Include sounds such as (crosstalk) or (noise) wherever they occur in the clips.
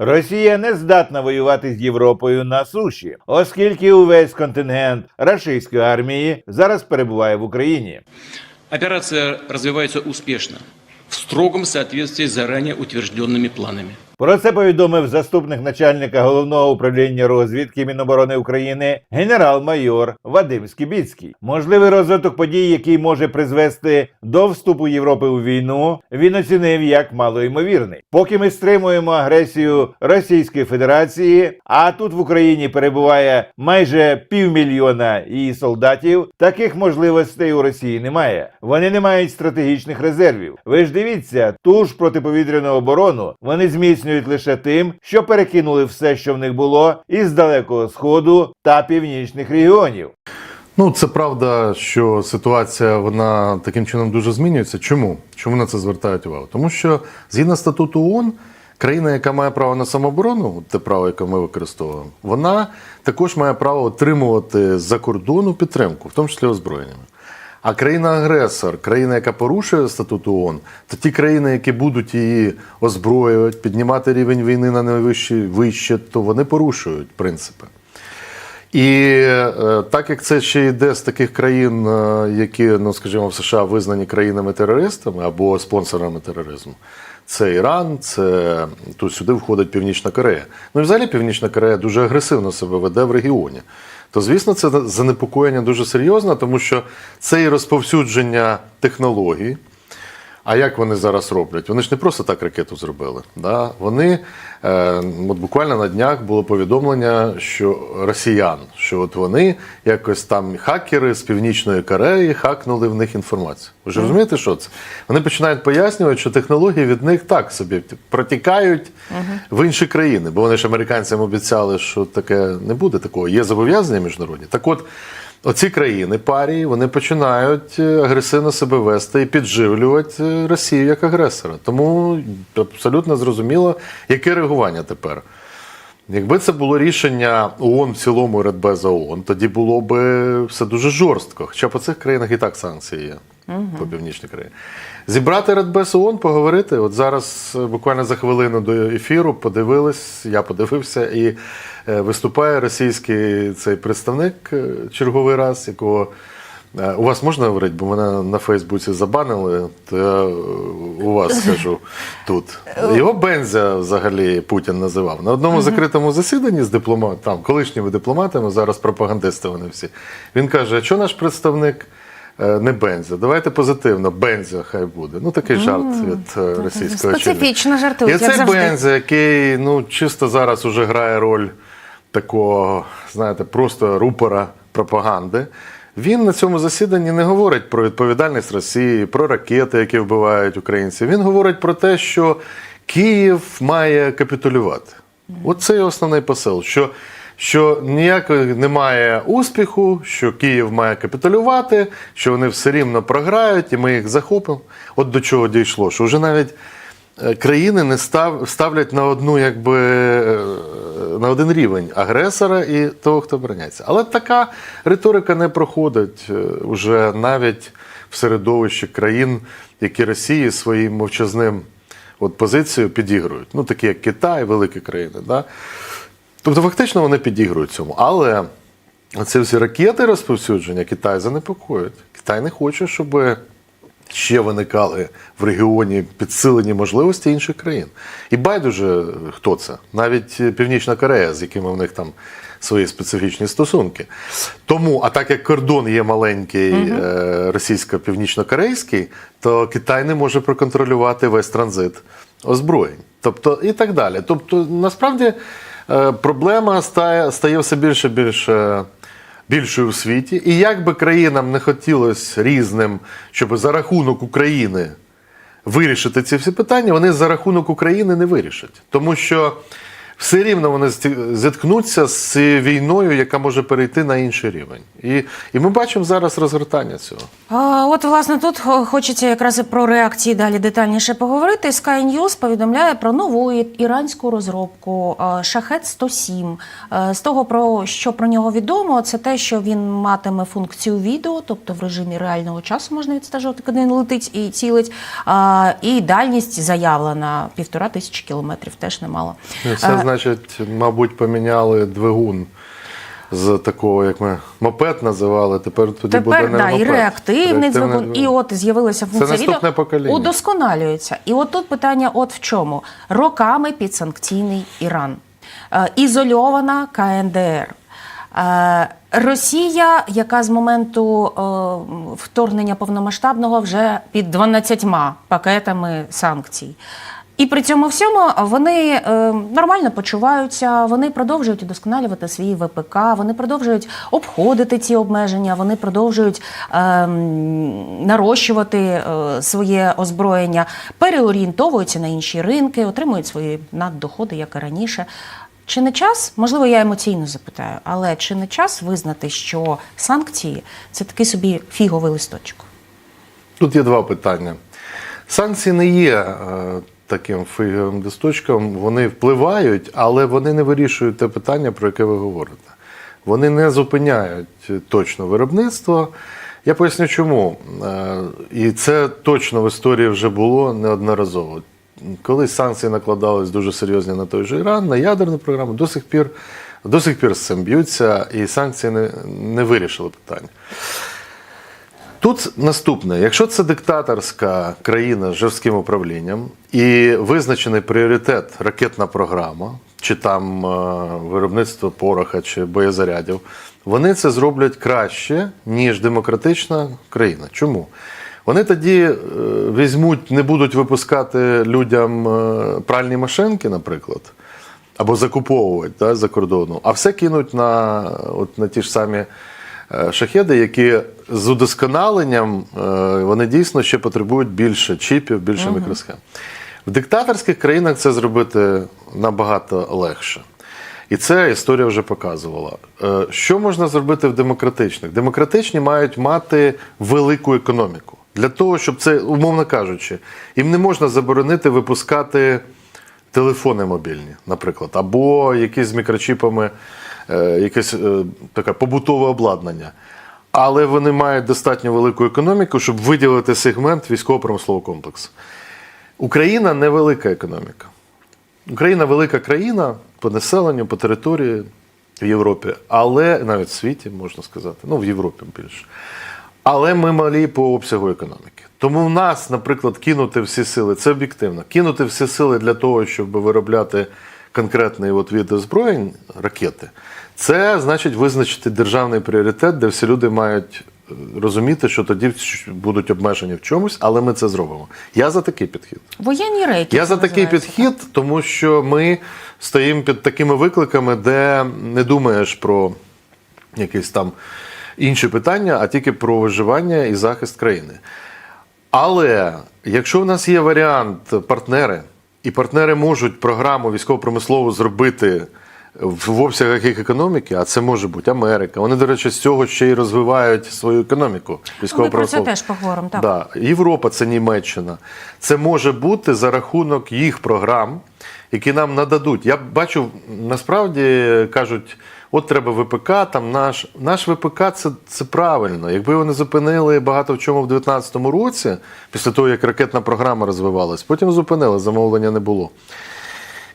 Росія не здатна воювати з Європою на суші, оскільки увесь контингент рашистської армії зараз перебуває в Україні. Операція розвивається успішно в строгому соответствии з заранее утвердженими планами. Про це повідомив заступник начальника головного управління розвідки Міноборони України генерал-майор Вадим Скібіцький. Можливий розвиток подій, який може призвести до вступу Європи у війну, він оцінив як малоймовірний. Поки ми стримуємо агресію Російської Федерації, а тут в Україні перебуває майже півмільйона її солдатів. Таких можливостей у Росії немає. Вони не мають стратегічних резервів. Ви ж дивіться, ту ж протиповітряну оборону вони зміцнюють лише тим, що перекинули все, що в них було, із далекого сходу та північних регіонів. Ну, це правда, що ситуація вона таким чином дуже змінюється. Чому? Чому на це звертають увагу? Тому що згідно статуту ООН, країна, яка має право на самооборону, те право, яке ми використовуємо, вона також має право отримувати з-за кордону підтримку, в тому числі озброєннями. А країна-агресор, країна, яка порушує статут ООН, то ті країни, які будуть її озброювати, піднімати рівень війни на найвище вище, то вони порушують принципи. І е, так як це ще йде з таких країн, е, які, ну скажімо, в США визнані країнами-терористами або спонсорами тероризму, це Іран, це тут сюди входить Північна Корея. Ну і взагалі Північна Корея дуже агресивно себе веде в регіоні. То, звісно, це занепокоєння дуже серйозне, тому що це і розповсюдження технологій. А як вони зараз роблять? Вони ж не просто так ракету зробили. Да? Вони е, от буквально на днях було повідомлення, що росіян, що от вони якось там хакери з північної Кореї хакнули в них інформацію. Ви ж розумієте, що це? Вони починають пояснювати, що технології від них так собі протікають в інші країни, бо вони ж американцям обіцяли, що таке не буде такого. Є зобов'язання міжнародні. Так от. Оці країни парії вони починають е, агресивно себе вести і підживлювати е, Росію як агресора. Тому абсолютно зрозуміло, яке реагування тепер. Якби це було рішення ООН в цілому Радбеза ООН, тоді було б все дуже жорстко. Хоча по цих країнах і так санкції є по північній країні. Зібрати Радбез ООН, поговорити. От зараз е, буквально за хвилину до ефіру подивились, я подивився, і е, виступає російський цей представник е, черговий раз, якого. У вас можна говорити, бо мене на Фейсбуці забанили, то я у вас (laughs) скажу тут. Його Бензя взагалі Путін називав. На одному закритому засіданні з дипломатами, колишніми дипломатами, зараз пропагандисти вони всі. Він каже: а що наш представник не Бензя? Давайте позитивно, Бензя хай буде. Ну такий жарт від е, російського Специфічно жартують, І як цей завжди. Який ну чисто зараз уже грає роль такого, знаєте, просто рупора пропаганди. Він на цьому засіданні не говорить про відповідальність Росії, про ракети, які вбивають українців. Він говорить про те, що Київ має капітулювати. Оце і основний посил. Що, що ніякого немає успіху, що Київ має капітулювати, що вони все рівно програють, і ми їх захопимо. От до чого дійшло, що вже навіть е, країни не став, ставлять на одну, якби е, на один рівень агресора і того, хто обороняється. Але така риторика не проходить е, уже навіть в середовищі країн, які Росії своїм мовчазним от позицією підігрують. Ну, такі як Китай, великі країни. Да? Тобто, фактично вони підігрують цьому. Але ці всі ракети розповсюдження Китай занепокоюють. Китай не хоче, щоб ще виникали в регіоні підсилені можливості інших країн. І байдуже, хто це, навіть Північна Корея, з якими в них там свої специфічні стосунки. Тому, а так як кордон є маленький е, російсько-північно-корейський, то Китай не може проконтролювати весь транзит озброєнь. Тобто і так далі. Тобто, насправді проблема стає, стає все більше більше більшою у світі. І як би країнам не хотілося різним, щоб за рахунок України вирішити ці всі питання, вони за рахунок України не вирішать. Тому що все рівно вони зіткнуться з цією війною, яка може перейти на інший рівень. І, і ми бачимо зараз розгортання цього. А, От, власне, тут хочеться якраз і про реакції далі детальніше поговорити. Sky News повідомляє про нову іранську розробку Шахет 107. Е, З того, про що про нього відомо, це те, що він матиме функцію відео, тобто в режимі реального часу можна відстежувати, коли він летить і цілить. І дальність заявлена півтора тисячі кілометрів, теж немало. Це значить, мабуть, поміняли двигун з такого, як ми мопед називали. Тепер тоді буде не да, і мопед. реактивний Реактивний двигун, і от з'явилася функція наступне відео, покоління. удосконалюється. І от тут питання: от в чому роками підсанкційний Іран, Е, ізольована КНДР. Е, Росія, яка з моменту е, вторгнення повномасштабного вже під 12 пакетами санкцій. І при цьому всьому вони е, нормально почуваються, вони продовжують удосконалювати свій ВПК, вони продовжують обходити ці обмеження, вони продовжують е, нарощувати е, своє озброєння, переорієнтовуються на інші ринки, отримують свої наддоходи, як і раніше. Чи не час, можливо, я емоційно запитаю, але чи не час визнати, що санкції це такий собі фіговий листочок? Тут є два питання. Санкції не є е, таким фіговим листочком, вони впливають, але вони не вирішують те питання, про яке ви говорите. Вони не зупиняють точно виробництво. Я поясню чому. Е, І це точно в історії вже було неодноразово. Коли санкції накладались дуже серйозні на той же Іран, на ядерну програму, до сих пір, до сих пір з цим б'ються, і санкції не, не вирішили питання. Тут наступне: якщо це диктаторська країна з жорстким управлінням і визначений пріоритет ракетна програма, чи там е, виробництво пороха чи боєзарядів, вони це зроблять краще, ніж демократична країна. Чому? Вони тоді е, візьмуть, не будуть випускати людям е, пральні машинки, наприклад, або закуповувати да, за кордону, а все кинуть на, от, на ті ж самі шахеди, які з удосконаленням е, вони дійсно ще потребують більше чіпів, більше мікросхем. В диктаторських країнах це зробити набагато легше. І це історія вже показувала. Е, Що можна зробити в демократичних? Демократичні мають мати велику економіку. Для того, щоб це, умовно кажучи, їм не можна заборонити випускати телефони мобільні, наприклад, або якісь з мікрочіпами, е, якесь е, таке побутове обладнання. Але вони мають достатньо велику економіку, щоб виділити сегмент військово-промислового комплексу. Україна невелика економіка. Україна велика країна по населенню, по території в Європі, але навіть в світі можна сказати, ну в Європі більше. Але ми малі по обсягу економіки. Тому в нас, наприклад, кинути всі сили, це об'єктивно, кинути всі сили для того, щоб виробляти конкретний от від озброєнь ракети, це значить визначити державний пріоритет, де всі люди мають е, розуміти, що тоді будуть обмежені в чомусь, але ми це зробимо. Я за такий підхід. Воєнні рейки. Я за такий підхід, тому що ми стоїмо під такими викликами, де не думаєш про якісь там інші питання, а тільки про виживання і захист країни. Але якщо в нас є варіант партнери, і партнери можуть програму військово-промислову зробити в обсягах їх економіки, а це може бути Америка. Вони, до речі, з цього ще й розвивають свою економіку. Ми про це теж поговоримо. Так. Да. Європа це Німеччина. Це може бути за рахунок їх програм, які нам нададуть. Я бачу, насправді кажуть, от треба ВПК, там наш наш ВПК це, це правильно. Якби вони зупинили багато в чому в 2019 році, після того, як ракетна програма розвивалась, потім зупинили, замовлення не було.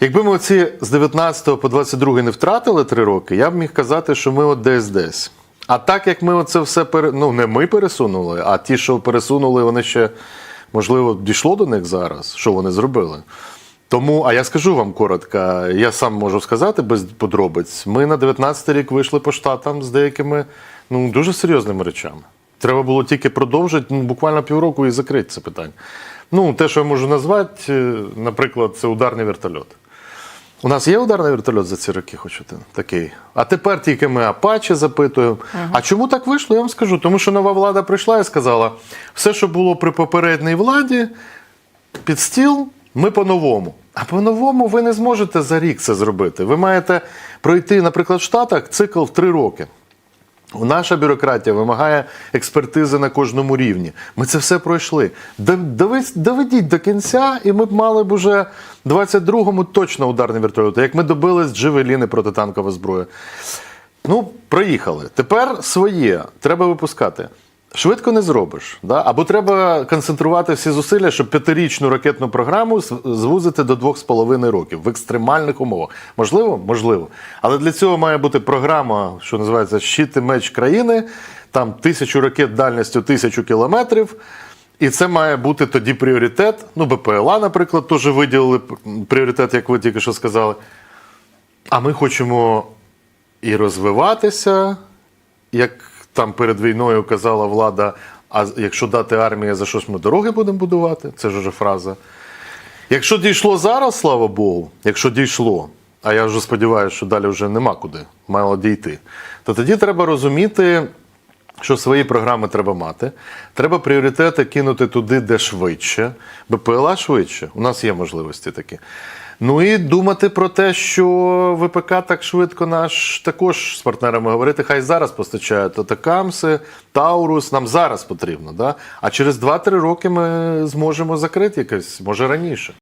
Якби ми оці з 19 по 22 не втратили три роки, я б міг казати, що ми от десь десь. А так як ми оце все пере... ну не ми пересунули, а ті, що пересунули, вони ще можливо дійшло до них зараз, що вони зробили. Тому, а я скажу вам коротко, я сам можу сказати без подробиць. Ми на 19 рік вийшли по штатам з деякими ну, дуже серйозними речами. Треба було тільки продовжити ну, буквально півроку і закрити це питання. Ну, те, що я можу назвати, е, наприклад, це ударний вертольот. У нас є ударний вертольот за ці роки, хоч один такий. А тепер тільки ми Апачі запитуємо. А чому так вийшло? Я вам скажу. Тому що нова влада прийшла і сказала: все, що було при попередній владі, під стіл, ми по-новому. А по-новому ви не зможете за рік це зробити. Ви маєте пройти, наприклад, в Штатах цикл в три роки. Наша бюрократія вимагає експертизи на кожному рівні. Ми це все пройшли. Доведіть до кінця, і ми б мали б уже в 22-му точно ударний вертольот, як ми добились Джевеліни протитанкова зброя. Ну, проїхали. Тепер своє треба випускати. Швидко не зробиш. Да? Або треба концентрувати всі зусилля, щоб п'ятирічну ракетну програму звузити до двох з половиною років в екстремальних умовах. Можливо? Можливо. Але для цього має бути програма, що називається Щит і меч країни, там тисячу ракет дальністю тисячу кілометрів. І це має бути тоді пріоритет. Ну, БПЛА, наприклад, теж виділили пріоритет, як ви тільки що сказали. А ми хочемо і розвиватися, як там перед війною казала влада. А якщо дати армії, за що ж ми дороги будемо будувати? Це ж уже фраза. Якщо дійшло зараз, слава Богу, якщо дійшло, а я вже сподіваюся, що далі вже нема куди, мало дійти, то тоді треба розуміти, що свої програми треба мати. Треба пріоритети кинути туди, де швидше. БПЛА швидше. У нас є можливості такі. Ну і думати про те, що ВПК так швидко наш також з партнерами говорити, хай зараз постачають Атакамси, Таурус, нам зараз потрібно. Да? А через 2-3 роки ми зможемо закрити якось, може раніше.